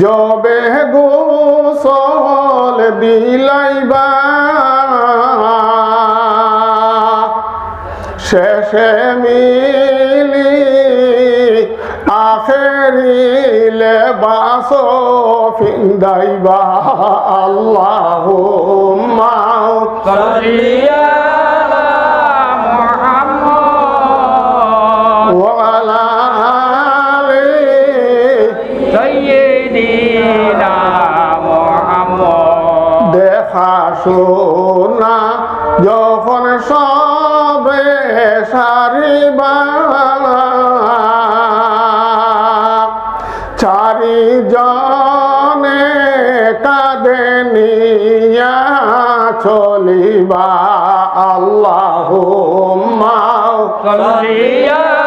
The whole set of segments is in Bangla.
জবে গোসল দিলাইবা শেষে মিলি আখেরিলে বাস ফিন্দাইবা আল্লাহ صل على محمد ওয়ালা আলী শোনা যখন সবে সারিবা চারি জনে কাঁদে নিয়া চলিবা আল্লাহ صل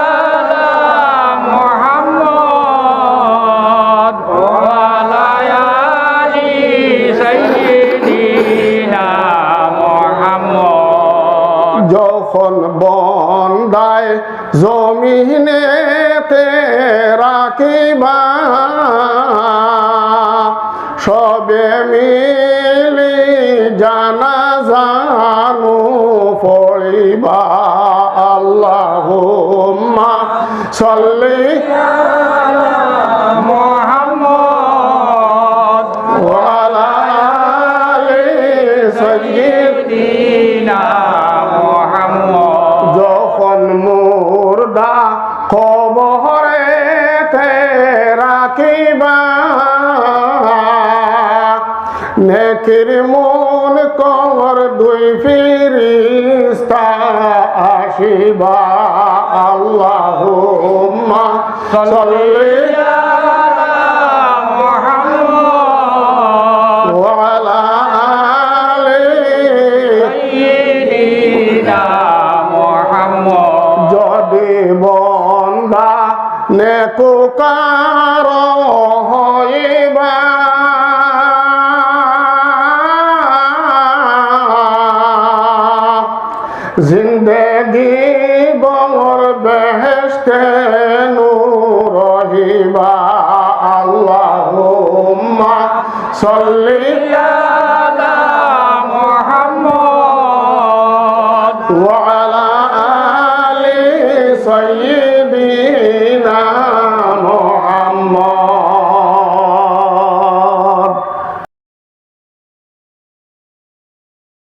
যখন বন্দায় জমিনেতে রাখিবা সবে মিলি জানা জানু পড়িবা। আল্লাহ সল্লি খোদা তে রাখিবা? নেকির মন কর দুই ফিরিস্তা আসিবা। আল্লাহ সল্লিয়া নেকুকার হইবা জিন্দগি বর বেহেস্তে নূর রহিবা আল্লাহুম্মা সল্লি على محمد وعلى آل سيدنا